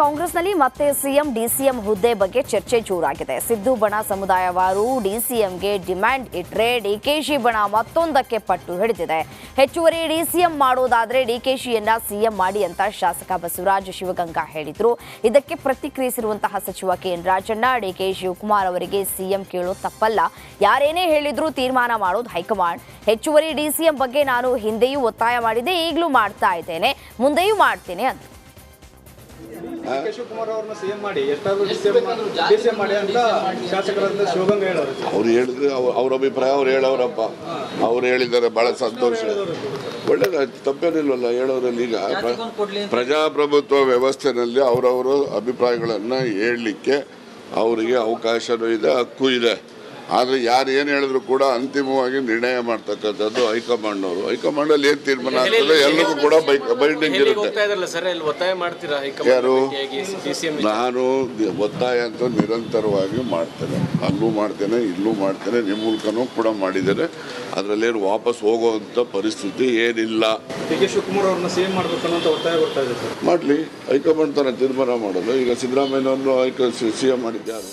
ಕಾಂಗ್ರೆಸ್ನಲ್ಲಿ ಮತ್ತೆ CM, DCM ಹುದ್ದೆ ಬಗ್ಗೆ ಚರ್ಚೆ ಜೋರಾಗಿದೆ. ಸಿದ್ದು ಬಣ ಸಮುದಾಯವಾರು ಡಿಸಿಎಂಗೆ ಡಿಮ್ಯಾಂಡ್ ಇಟ್ರೆ ಡಿಕೆಶಿ ಬಣ ಮತ್ತೊಂದಕ್ಕೆ ಪಟ್ಟು ಹಿಡಿದಿದೆ. ಹೆಚ್ಚುವರಿ ಡಿಸಿಎಂ ಮಾಡೋದಾದ್ರೆ ಡಿಕೆಶಿಯನ್ನ ಸಿಎಂ ಮಾಡಿ ಅಂತ ಶಾಸಕ ಬಸವರಾಜ ಶಿವಗಂಗಾ ಹೇಳಿದ್ರು. ಇದಕ್ಕೆ ಪ್ರತಿಕ್ರಿಯಿಸಿರುವಂತಹ ಸಚಿವ ಕೆಎನ್ ರಾಜಣ್ಣ ಡಿಕೆ ಶಿವಕುಮಾರ್ ಅವರಿಗೆ ಸಿಎಂ ಕೇಳೋ ತಪ್ಪಲ್ಲ. ಯಾರೇನೇ ಹೇಳಿದ್ರು ತೀರ್ಮಾನ ಮಾಡೋದು ಹೈಕಮಾಂಡ್. ಹೆಚ್ಚುವರಿ ಡಿಸಿಎಂ ಬಗ್ಗೆ ನಾನು ಹಿಂದೆಯೂ ಒತ್ತಾಯ ಮಾಡಿದೆ ಈಗಲೂ ಮಾಡ್ತಾ ಇದ್ದೇನೆ. ಮುಂದೆಯೂ ಮಾಡ್ತೇನೆ ಅಂತ. ಕೆ ಶಿವಕುಮಾರ್ ಅವ್ರನ್ನ ಸಿಎಂ ಮಾಡಿ ಎಷ್ಟಾದ್ರೂ ಡಿಸಿಎಂ ಮಾಡಿ ಅಂತ ಶಾಸಕರಾದ ಶಿವಗಂಗಾ ಹೇಳೋರು ಅವ್ರು. ಹೇಳಿದ್ರೆ ಅವ್ರ ಅಭಿಪ್ರಾಯ ಅವ್ರು ಹೇಳೋರಪ್ಪ. ಅವ್ರು ಹೇಳಿದ್ದಾರೆ ಬಹಳ ಸಂತೋಷ. ಒಳ್ಳೇದಾಯ್ತು ತಪ್ಪೇನಿಲ್ವಲ್ಲ ಹೇಳೋದ್ರಲ್ಲಿ ಈಗ ಪ್ರ- ಪ್ರಜಾಪ್ರಭುತ್ವ ವ್ಯವಸ್ಥೆನಲ್ಲಿ ಅವರವರು ಅಭಿಪ್ರಾಯಗಳನ್ನು ಹೇಳಲಿಕ್ಕೆ ಅವರಿಗೆ ಅವಕಾಶನೂ ಇದೆ ಹಕ್ಕು ಇದೆ. ಆದರೆ ಯಾರು ಏನು ಹೇಳಿದ್ರು ಕೂಡ ಅಂತಿಮವಾಗಿ ನಿರ್ಣಯ ಮಾಡ್ತಕ್ಕಂಥದ್ದು ಹೈಕಮಾಂಡ್ನವರು. ಹೈಕಮಾಂಡಲ್ಲಿ ಏನು ತೀರ್ಮಾನ ಆಗ್ತದೆ? ಎಲ್ಲರಿಗೂ ಕೂಡ ಬೈಂಡಿಂಗ್ ಇರುತ್ತೆ. ಹೋಗ್ತಾ ಇದ್ರಲ್ಲ ಸರ್. ಅಲ್ಲಿ ಒತ್ತಾಯ ಮಾಡ್ತೀರಾ ಯಾರು? ನಾನು ಒತ್ತಾಯ ಅಂತ ನಿರಂತರವಾಗಿ ಮಾಡ್ತೇನೆ. ಅಲ್ಲೂ ಮಾಡ್ತೇನೆ ಇಲ್ಲೂ ಮಾಡ್ತೇನೆ ನಿಮ್ಮ ಮೂಲಕನೂ ಕೂಡ ಮಾಡಿದ್ದೇನೆ. ಅದರಲ್ಲೇನು ವಾಪಸ್ ಹೋಗುವಂಥ ಪರಿಸ್ಥಿತಿ ಏನಿಲ್ಲ. ಡಿ ಕೆ ಶಿವಕುಮಾರ್ ಅವ್ರನ್ನ ಸಿಎಂ ಮಾಡ್ಬೇಕು ಅನ್ನೋ ಒತ್ತಾಯ ಬರ್ತಾ ಇದೆ ಸರ್. ಮಾಡಲಿ. ಹೈಕಮಾಂಡ್ ತನ ತೀರ್ಮಾನ ಮಾಡಲು. ಈಗ ಸಿದ್ದರಾಮಯ್ಯ ಹೈಕ ಸಿ ಎಂ ಮಾಡಿದ್ದಾರೆ.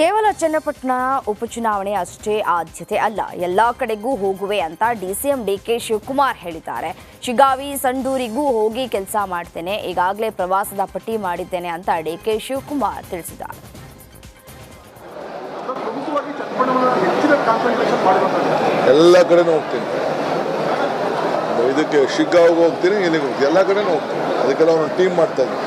ಕೇವಲ ಚನ್ನಪಟ್ಟಣ ಉಪಚುನಾವಣೆ ಅಷ್ಟೇ ಆದ್ಯತೆ ಅಲ್ಲ ಎಲ್ಲಾ ಕಡೆಗೂ ಹೋಗುವೆ ಅಂತ ಡಿಸಿಎಂ ಡಿಕೆ ಶಿವಕುಮಾರ್ ಹೇಳಿದ್ದಾರೆ. ಶಿಗಾವಿ ಸಂಡೂರಿಗೂ ಹೋಗಿ ಕೆಲಸ ಮಾಡ್ತೇನೆ ಈಗಾಗಲೇ ಪ್ರವಾಸದ ಪಟ್ಟಿ ಮಾಡಿದ್ದೇನೆ ಅಂತ ಡಿಕೆ ಶಿವಕುಮಾರ್ ತಿಳಿಸಿದ್ದಾರೆ. ಎಲ್ಲ ಕಡೆನೂ ಹೋಗ್ತೀನಿ. ಇದಕ್ಕೆ ಶಿಗ್ಗಾವ್ಗೆ ಹೋಗ್ತೀನಿ ಇಲ್ಲಿಗೆ ಹೋಗ್ತೀನಿ. ಎಲ್ಲ ಕಡೆನೂ ಹೋಗ್ತೀನಿ. ಅದಕ್ಕೆಲ್ಲ ಒಂದು ಟೀಮ್ ಮಾಡ್ತಾ ಇದ್ದೀನಿ.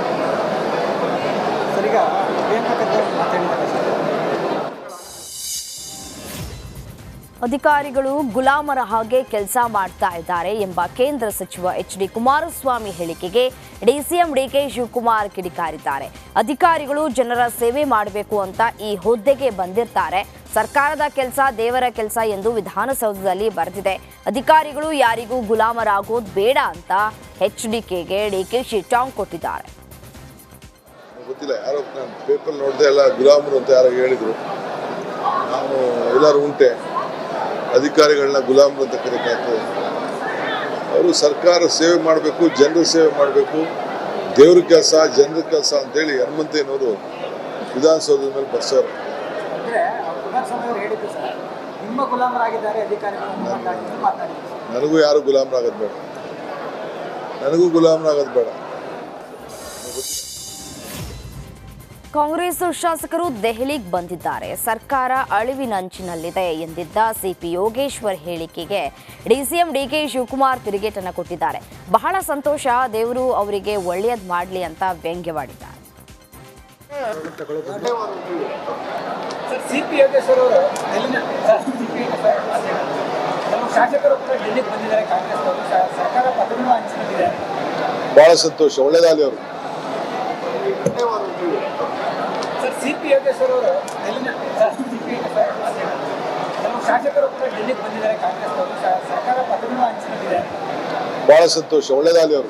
ಅಧಿಕಾರಿಗಳು ಗುಲಾಮರ ಹಾಗೆ ಕೆಲಸ ಮಾಡ್ತಾ ಇದ್ದಾರೆ ಎಂಬ ಕೇಂದ್ರ ಸಚಿವ ಎಚ್ ಡಿ ಕುಮಾರಸ್ವಾಮಿ ಹೇಳಿಕೆಗೆ ಡಿಸಿಎಂ ಡಿಕೆ ಶಿವಕುಮಾರ್ ಕಿಡಿಕಾರಿದ್ದಾರೆ. ಅಧಿಕಾರಿಗಳು ಜನರ ಸೇವೆ ಮಾಡಬೇಕು ಅಂತ ಈ ಹುದ್ದೆಗೆ ಬಂದಿರ್ತಾರೆ. ಸರ್ಕಾರದ ಕೆಲಸ ದೇವರ ಕೆಲಸ ಎಂದು ವಿಧಾನಸೌಧದಲ್ಲಿ ಬರೆದಿದೆ. ಅಧಿಕಾರಿಗಳು ಯಾರಿಗೂ ಗುಲಾಮರಾಗೋದು ಬೇಡ ಅಂತ ಎಚ್ ಡಿ.ಕೆ. ಶಿವಚಾಂಗ್ ಟಾಂಗ್ ಕೊಟ್ಟಿದ್ದಾರೆ. ಗೊತ್ತಿಲ್ಲ, ಯಾರೋ ಪೇಪರ್ ನೋಡಿದೆ ಎಲ್ಲ ಗುಲಾಮರು ಅಂತ ಯಾರೋ ಹೇಳಿದರು. ನಾನು ಎಲ್ಲರೂ ಉಂಟೆ. ಅಧಿಕಾರಿಗಳನ್ನ ಗುಲಾಮರು ಅಂತ ಕರೀತಾರೆ. ಅವರು ಸರ್ಕಾರ ಸೇವೆ ಮಾಡಬೇಕು ಜನರ ಸೇವೆ ಮಾಡಬೇಕು. ದೇವ್ರ ಕೆಲಸ ಜನರ ಕೆಲಸ ಅಂತೇಳಿ ಹನುಮಂತಯ್ಯನವರು ವಿಧಾನಸೌಧದ ಮೇಲೆ ಬರ್ಸೋರು. ನನಗೂ ಯಾರು ಗುಲಾಮರಾಗೋದು ಬೇಡ. ನನಗೂ ಗುಲಾಮರಾಗೋದು ಬೇಡ. ಕಾಂಗ್ರೆಸ್ ಶಾಸಕರು ದೆಹಲಿಗೆ ಬಂದಿದ್ದಾರೆ. ಸರ್ಕಾರ ಅಳಿವಿನಂಚಿನಲ್ಲಿದೆ ಎಂದಿದ್ದ ಸಿಪಿ ಯೋಗೇಶ್ವರ್ ಹೇಳಿಕೆಗೆ ಡಿಸಿಎಂ ಡಿಕೆ ಶಿವಕುಮಾರ್ ತಿರುಗೇಟನ್ನು ಕೊಟ್ಟಿದ್ದಾರೆ. ಬಹಳ ಸಂತೋಷ ದೇವರು ಅವರಿಗೆ ಒಳ್ಳೆಯದ್ ಮಾಡಲಿ ಅಂತ ವ್ಯಂಗ್ಯವಾಡಿದ್ದಾರೆ. ಬಹಳ ಸಂತೋಷ. ಒಳ್ಳೇದಾಗಲಿ ಅವರು. ಸರ್ ಸಿ ಪಿ ಯೋಗೇಶ್ವರ್ ಅವರು. ಸಿ ಶಾಸಕರು ಕೂಡ ಡೆಲ್ಲಿಗೆ ಬಂದಿದ್ದಾರೆ ಕಾಂಗ್ರೆಸ್ ಅವರು ಸರ್ಕಾರ ಪದವಿನೂ ಹಂಚಿಕೊಂಡಿದೆ. ಭಾಳ ಸಂತೋಷ. ಒಳ್ಳೇದಾಗಲಿ ಅವರು.